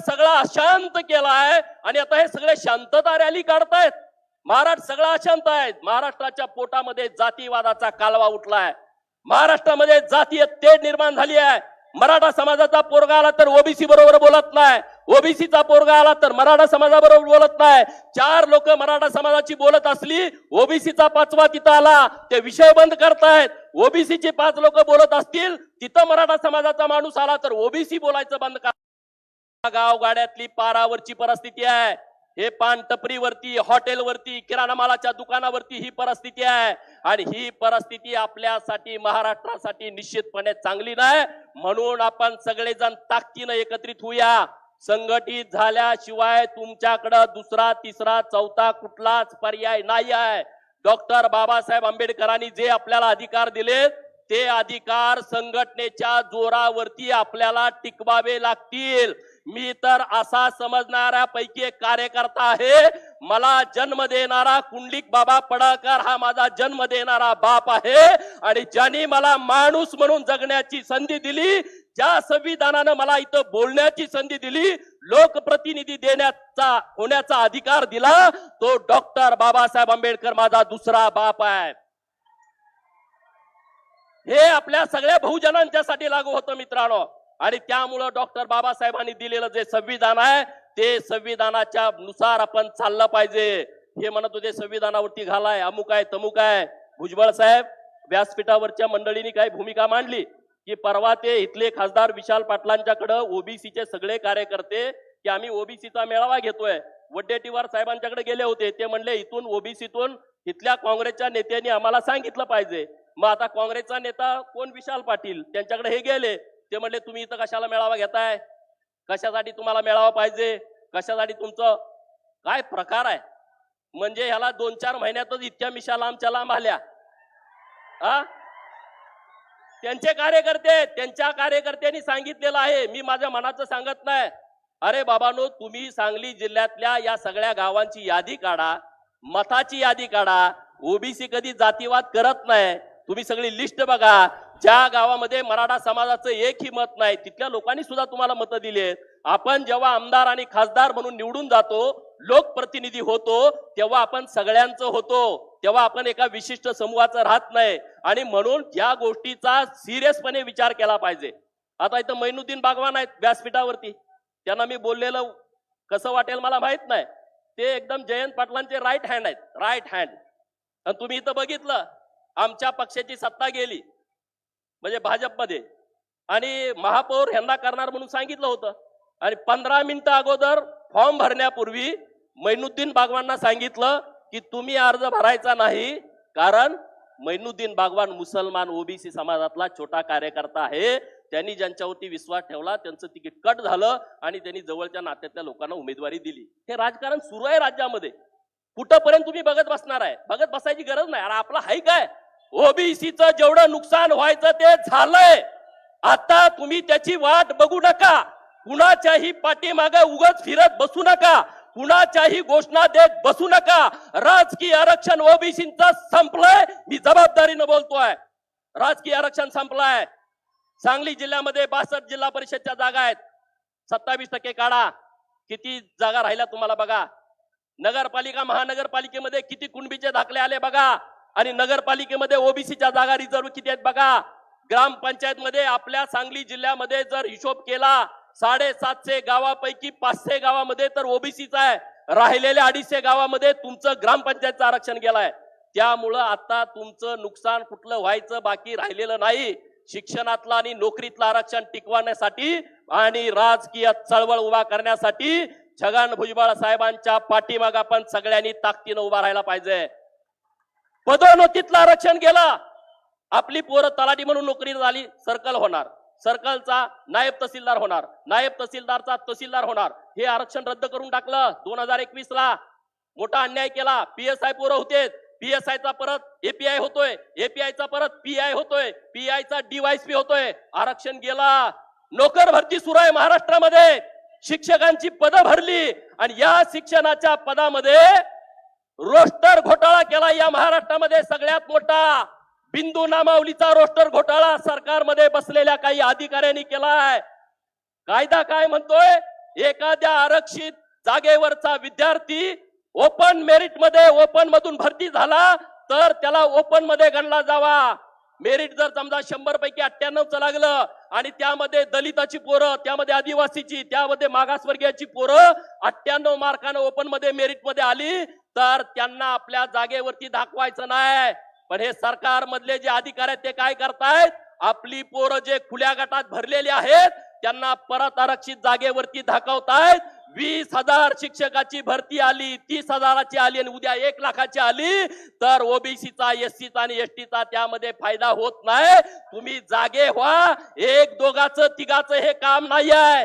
सगळा अशांत आहे आणि आता हे सगळे शांतता रॅली काढतायत. महाराष्ट्र सगळा अशांत आहे. महाराष्ट्राच्या पोटामध्ये जातीवादाचा कालवा उठलाय. महाराष्ट्रामध्ये जातीय तेढ निर्माण झाली आहे. मराठा समाजाचा पोरगा आला तर ओबीसी बरोबर बोलत नाही. ओबीसीचा पोरगा आला तर मराठा समाजाबरोबर बोलत नाही. चार लोक मराठा समाजाची बोलत असली ओबीसीचा पाचवा तिथं आला ते विषय बंद करतायत. ओबीसीचे पाच लोक बोलत असतील तिथं मराठा समाजाचा माणूस आला तर ओबीसी बोलायचं बंद कर. गावगाड्यातली पारावरची परिस्थिती आहे. हे पान टपरीवरती हॉटेलवरती किराणा मालाच्या दुकानावरती ही परिस्थिती आहे. आणि ही परिस्थिती आपल्यासाठी महाराष्ट्रासाठी निश्चितपणे चांगली नाही. म्हणून आपण सगळेजण ताकदीनं एकत्रित होऊया. संघटित झाल्याशिवाय तुमच्याकडं दुसरा तिसरा चौथा कुठलाच पर्याय नाही आहे. डॉक्टर बाबासाहेब आंबेडकरांनी जे आपल्याला अधिकार दिले ते अधिकार संघटनेच्या जोरावरती आपल्याला टिकवावे लागतील. मी तर असा समजणाऱ्यापैकी एक कार्यकर्ता आहे. मला जन्म देणारा कुंडलिक बाबा पडळकर हा माझा जन्म देणारा बाप आहे. आणि ज्यांनी मला माणूस म्हणून जगण्याची संधी दिली ज्या संविधानानं मला इथं बोलण्याची संधी दिली लोकप्रतिनिधी देण्याचा होण्याचा अधिकार दिला तो डॉक्टर बाबासाहेब आंबेडकर माझा दुसरा बाप आहे. हे आपल्या सगळ्या बहुजनांच्यासाठी लागू होतं मित्रांनो. आणि त्यामुळं डॉक्टर बाबासाहेबांनी दिलेलं जे संविधान आहे ते संविधानाच्या नुसार आपण चाललं पाहिजे. हे म्हणत होते संविधानावरती घालाय अमुक आहे तमुक आहे. भुजबळ साहेब व्यासपीठावरच्या मंडळींनी काही भूमिका मांडली की परवा ते इथले खासदार विशाल पाटलांच्याकडे ओबीसीचे सगळे कार्यकर्ते की आम्ही ओबीसीचा मेळावा घेतोय. वड्डेटीवार साहेबांच्याकडे गेले होते ते म्हणले इथून ओबीसीतून इथल्या काँग्रेसच्या नेत्यांनी आम्हाला सांगितलं पाहिजे. मग आता काँग्रेसचा नेता कोण? विशाल पाटील. त्यांच्याकडे हे गेले. ते म्हणले तुम्ही इथं कशाला मेळावा घेताय? कशासाठी तुम्हाला मेळावा पाहिजे? कशासाठी तुमचं? काय प्रकार आहे? म्हणजे ह्याला दोन चार महिन्यातच इतक्या मिशा लांबच्या लांब आल्या. हा त्यांचे कार्यकर्ते त्यांच्या कार्यकर्त्यांनी सांगितलेलं आहे. मी माझ्या मनाचं सांगत नाही. अरे बाबानो तुम्ही सांगली जिल्ह्यातल्या या सगळ्या गावांची यादी काढा. मताची यादी काढा. ओबीसी कधी जातीवाद करत नाही. तुम्ही सगळी लिस्ट बघा. ज्या गावामध्ये मराठा समाजाचं एकही मत नाही तिथल्या लोकांनी सुद्धा तुम्हाला मतं दिली आहेत. आपण जेव्हा आमदार आणि खासदार म्हणून निवडून जातो लोकप्रतिनिधी होतो तेव्हा आपण सगळ्यांचं होतो. तेव्हा आपण एका विशिष्ट समूहाचं राहत नाही. आणि म्हणून या गोष्टीचा सिरियसपणे विचार केला पाहिजे. आता इथं मैनुद्दीन बागवान आहेत व्यासपीठावरती. त्यांना मी बोललेलं कसं वाटेल मला माहीत नाही. ते एकदम जयंत पाटलांचे राईट हँड आहेत. राईट हँड आणि तुम्ही इथं बघितलं आमच्या पक्षाची सत्ता गेली. म्हणजे भाजपमध्ये. आणि महापौर ह्यांना करणार म्हणून सांगितलं होतं. आणि पंधरा मिनिटं अगोदर फॉर्म भरण्यापूर्वी मैनुद्दीन बागवांना सांगितलं की तुम्ही अर्ज भरायचा नाही कारण मैनुद्दीन बागवान मुसलमान ओबीसी समाजातला छोटा कार्यकर्ता आहे. त्यांनी ज्यांच्यावरती विश्वास ठेवला त्यांचं तिकीट कट झालं आणि त्यांनी जवळच्या नात्यातल्या लोकांना उमेदवारी दिली. हे राजकारण सुरू आहे राज्यामध्ये. कुठंपर्यंत तुम्ही बघत बसणार आहे? बघत बसायची गरज नाही. अरे आपला हाय काय? ओबीसीचं जेवढं नुकसान व्हायचं ते झालंय. आता तुम्ही त्याची वाट बघू नका. कुणाच्याही पाठीमागे उगत फिरत बसू नका. कुणाच्याही घोषणा देत बसू नका. राजकीय आरक्षण ओबीसीचं संपलंय. मी जबाबदारीनं बोलतोय. राजकीय आरक्षण संपलंय. सांगली जिल्ह्यामध्ये बासष्ट जिल्हा परिषदच्या जागा आहेत. सत्तावीस टक्के काढा. किती जागा राहिल्या तुम्हाला बघा. नगरपालिका महानगरपालिकेमध्ये किती कुणबीचे दाखले आले बघा. आणि नगरपालिकेमध्ये ओबीसीच्या जागा रिझर्व किती आहेत बघा. ग्रामपंचायत मध्ये आपल्या सांगली जिल्ह्यामध्ये जर हिशोब केला साडेसातशे गावापैकी पाचशे गावामध्ये तर ओबीसीचा आहे. राहिलेल्या अडीचशे गावामध्ये तुमचं ग्रामपंचायतचं आरक्षण गेलाय. त्यामुळं आता तुमचं नुकसान कुठलं व्हायचं बाकी राहिलेलं नाही. शिक्षणातलं आणि नोकरीतलं आरक्षण टिकवण्यासाठी आणि राजकीय चळवळ उभा करण्यासाठी छगन भुजबळ साहेबांच्या पाठीमाग आपण सगळ्यांनी ताकदीनं उभा राहायला पाहिजे. पदोन्नतीतलं आरक्षण गेलं. आपली पोरं तलाठी म्हणून नोकरी झाली सर्कल होणार. सर्कलचा नायब तहसीलदार होणार. नायब तहसीलदारचा तहसीलदार होणार. हे आरक्षण रद्द करून टाकलं दोन हजार एकवीस ला मोठा अन्याय केला. पीएसआय पोरं होते. पीएसआय चा परत एपीआय होतोय. एपीआय चा परत पीआय होतोय. पीआय चा डीवायसपी होतोय. आरक्षण गेला. नोकर भरती सुरू आहे महाराष्ट्रामध्ये. शिक्षकांची पदं भरली. आणि या शिक्षणाच्या पदामध्ये रोस्टर घोटाळा केला या महाराष्ट्रामध्ये सगळ्यात मोठा. बिंदू नामावलीचा रोस्टर घोटाळा सरकारमध्ये बसलेल्या काही अधिकाऱ्यांनी केलाय. कायदा काय म्हणतोय? एखाद्या आरक्षित जागेवरचा विद्यार्थी ओपन मेरिटमध्ये ओपन मधून भरती झाला तर त्याला ओपनमध्ये गणला जावा. मेरिट जर समजा शंभर पैकी अठ्ठ्याण्णवचं लागलं आणि त्यामध्ये दलिताची पोरं त्यामध्ये आदिवासीची त्यामध्ये मागासवर्गीयाची पोरं अठ्ठ्याण्णव मार्कानं ओपनमध्ये मेरिटमध्ये आली तर त्यांना आपल्या जागेवरती दाखवायचं नाही. पण हे सरकार मधले जे अधिकार आहेत ते काय करतायत? आपली पोरं जे खुल्या गटात भरलेली आहेत त्यांना परत आरक्षित जागेवरती दाखवतायत. वीस हजार शिक्षकाची भरती आली तीस हजाराची आली आणि उद्या एक लाखाची आली तर ओबीसीचा एससीचा आणि एसटीचा त्यामध्ये फायदा होत नाही. तुम्ही जागे व्हा. एक दोघाचं तिघाचं हे काम नाही आहे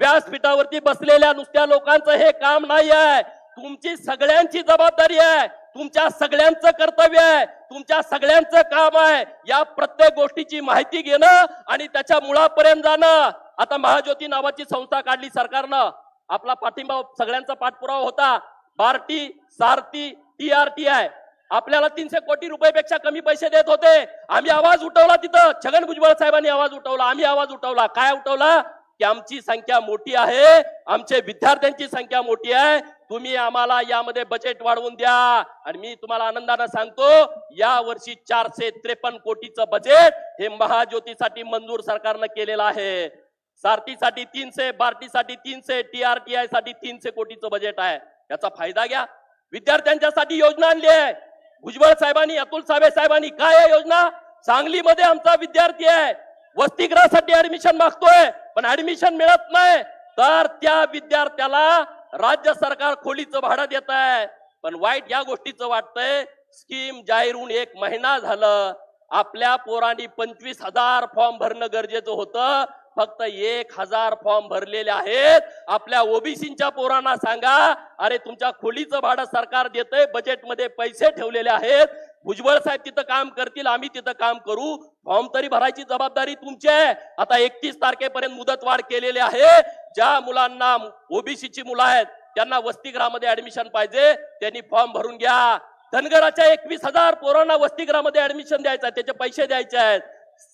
व्यासपीठावरती बसलेल्या नुसत्या लोकांचं हे काम नाही आहे तुमची सगळ्यांची जबाबदारी आहे. तुमच्या सगळ्यांचं कर्तव्य आहे. तुमच्या सगळ्यांचं काम आहे. या प्रत्येक गोष्टीची माहिती घेणं आणि त्याच्या मुळापर्यंत जाणं. आता महाज्योती नावाची संस्था काढली सरकारनं. आपला पाठिंबा सगळ्यांचा पाठपुरावा होता. बार्टी सारथी टी आय आपल्याला तीनशे कोटी रुपयापेक्षा कमी पैसे देत होते. आम्ही आवाज उठवला तिथं. छगन भुजबळ साहेबांनी आवाज उठवला. आम्ही आवाज उठवला. काय उठवला? की आमची संख्या मोठी आहे. आमचे विद्यार्थ्यांची संख्या मोठी आहे. तुम्ही आम्हाला यामध्ये बजेट वाढवून द्या. आणि मी तुम्हाला आनंदानं सांगतो या वर्षी चारशे त्रेपन्न कोटीचं बजेट हे महाज्योतीसाठी मंजूर सरकारनं केलेलं आहे. सारथीसाठी तीनशे बार्टीसाठी तीनशे टीआरटीआयसाठी तीनशे कोटीचं बजेट आहे. याचा फायदा घ्या. विद्यार्थ्यांच्यासाठी योजना आणली आहे. भुजबळ साहेबांनी अतुल साबे साहेबांनी काय आहे योजना? सांगलीमध्ये आमचा विद्यार्थी आहे. वसतिगृहासाठी ऍडमिशन मागतोय पण ऍडमिशन मिळत नाही. तर त्या विद्यार्थ्याला राज्य सरकार खोलीचं भाडं देत आहे. पण वाईट या गोष्टीचं वाटतंय स्कीम जाहीर होऊन एक महिना झालं. आपल्या पोरांनी पंचवीस हजार फॉर्म भरणं गरजेचं होतं. फक्त एक हजार फॉर्म भरलेले आहेत. आपल्या ओबीसीच्या पोरांना सांगा अरे तुमच्या खोलीचं भाडं सरकार देतंय बजेटमध्ये पैसे ठेवलेले आहेत. भुजबळ साहेब तिथं काम करतील आम्ही तिथं काम करू. फॉर्म तरी भरायची जबाबदारी तुमची आहे. आता एकतीस तारखेपर्यंत मुदत वाढ केलेली आहे. ज्या मुलांना ओबीसीची मुलं आहेत त्यांना वसतिगृहामध्ये ऍडमिशन पाहिजे. त्यांनी फॉर्म भरून घ्या. धनगराच्या एकवीस हजार पोरांना वसतिगृहामध्ये ऍडमिशन द्यायचं आहे. त्याचे पैसे द्यायचे आहेत.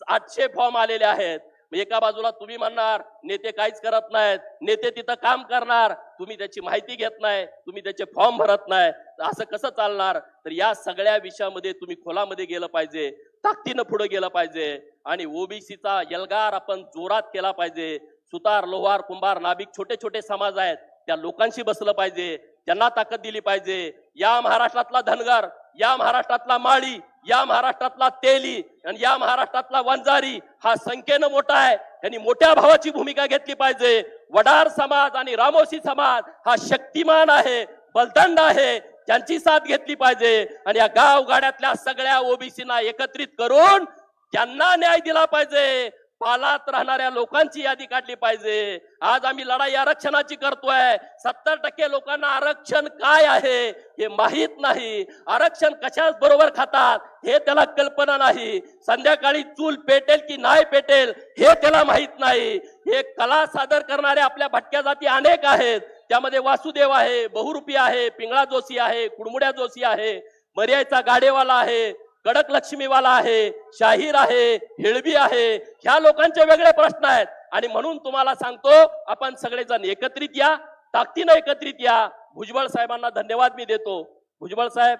आठशे फॉर्म आलेले आहेत. एका बाजूला तुम्ही म्हणणार नेते काहीच करत नाहीत नेते तिथं काम करणार तुम्ही त्याची माहिती घेत नाही तुम्ही त्याचे फॉर्म भरत नाही असं कसं चालणार? तर या सगळ्या विषयामध्ये तुम्ही खोलामध्ये गेलं पाहिजे ताकदीनं पुढे गेलं पाहिजे आणि ओबीसीचा यलगार आपण जोरात केला पाहिजे. सुतार लोहार कुंभार नाभिक छोटे छोटे समाज आहेत त्या लोकांशी बसलं पाहिजे त्यांना ताकद दिली पाहिजे. या महाराष्ट्रातला धनगर या महाराष्ट्रातला माळी या महाराष्ट्रातला तेली आणि या महाराष्ट्रातला वंजारी हा संख्येनं मोठा आहे. त्यांनी मोठ्या भावाची भूमिका घेतली पाहिजे. वडार समाज आणि रामोशी समाज हा शक्तिमान आहे बलदंड आहे त्यांची साथ घेतली पाहिजे. आणि या गाव गाड्यातल्या सगळ्या ओबीसीना एकत्रित करून त्यांना न्याय दिला पाहिजे. पालात राहणाऱ्या लोकांची यादी काढली पाहिजे. आज आम्ही लढाई आरक्षणाची करतोय. सत्तर टक्के लोकांना आरक्षण काय आहे? हे माहीत नाही. आरक्षण कशाच बरोबर खातात हे त्याला कल्पना नाही. संध्याकाळी चूल पेटेल की नाही पेटेल हे त्याला माहीत नाही. हे कला सादर करणारे आपल्या भटक्या जाती अनेक आहेत. त्यामध्ये वासुदेव आहे बहुरूपी आहे पिंगळा जोशी आहे कुडमुड्या जोशी आहे मर्यायचा गाडेवाला आहे कडक लक्ष्मीवाला आहे शाहीर आहे हिळबी आहे. ह्या लोकांचे वेगळे प्रश्न आहेत. आणि म्हणून तुम्हाला सांगतो आपण सगळेजण एकत्रित या ताकदीनं एकत्रित या. भुजबळ साहेबांना धन्यवाद मी देतो. भुजबळ साहेब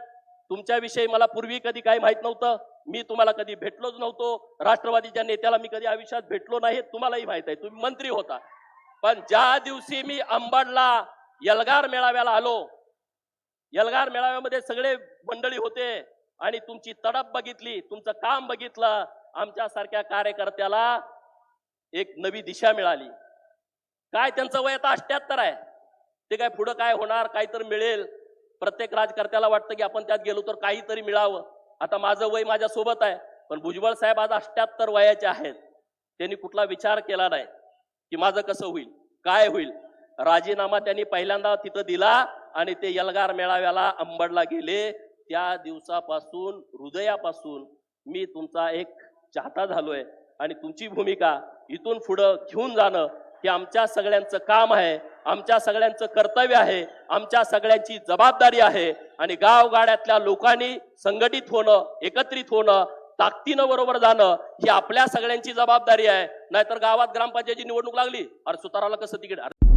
तुमच्याविषयी मला पूर्वी कधी काही माहीत नव्हतं. मी तुम्हाला कधी भेटलोच नव्हतो. राष्ट्रवादीच्या नेत्याला मी कधी आयुष्यात भेटलो नाही तुम्हालाही माहीत आहे. तुम्ही मंत्री होता. पण ज्या दिवशी मी अंबाडला यलगार मेळाव्याला आलो यलगार मेळाव्यामध्ये सगळे मंडळी होते आणि तुमची तडप बघितली तुमचं काम बघितलं आमच्या सारख्या कार्यकर्त्याला एक नवी दिशा मिळाली. काय त्यांचं वय आता अष्ट्याहत्तर आहे? ते काय पुढं काय होणार काहीतरी मिळेल. प्रत्येक राजकर्त्याला वाटतं की आपण त्यात गेलो तर काहीतरी मिळावं. आता माझं वय माझ्या सोबत आहे पण भुजबळ साहेब आज अष्ट्याहत्तर वयाचे आहेत. त्यांनी कुठला विचार केला नाही की माझं कसं होईल काय होईल? राजीनामा त्यांनी पहिल्यांदा तिथं दिला आणि ते यलगार मेळाव्याला अंबडला गेले. त्या दिवसापासून हृदयापासून मी तुमचा एक चाहता झालोय आणि तुमची भूमिका इथून पुढं घेऊन जाणं हे आमच्या सगळ्यांचं काम आहे आमच्या सगळ्यांचं कर्तव्य आहे आमच्या सगळ्यांची जबाबदारी आहे आणि गावगाड्यातल्या लोकांनी संघटित होणं एकत्रित होणं ताकदीनं बरोबर जाणं ही आपल्या सगळ्यांची जबाबदारी आहे. नाहीतर गावात ग्रामपंचायतची निवडणूक लागली. अरे सुताराला कसं तिकीट अरे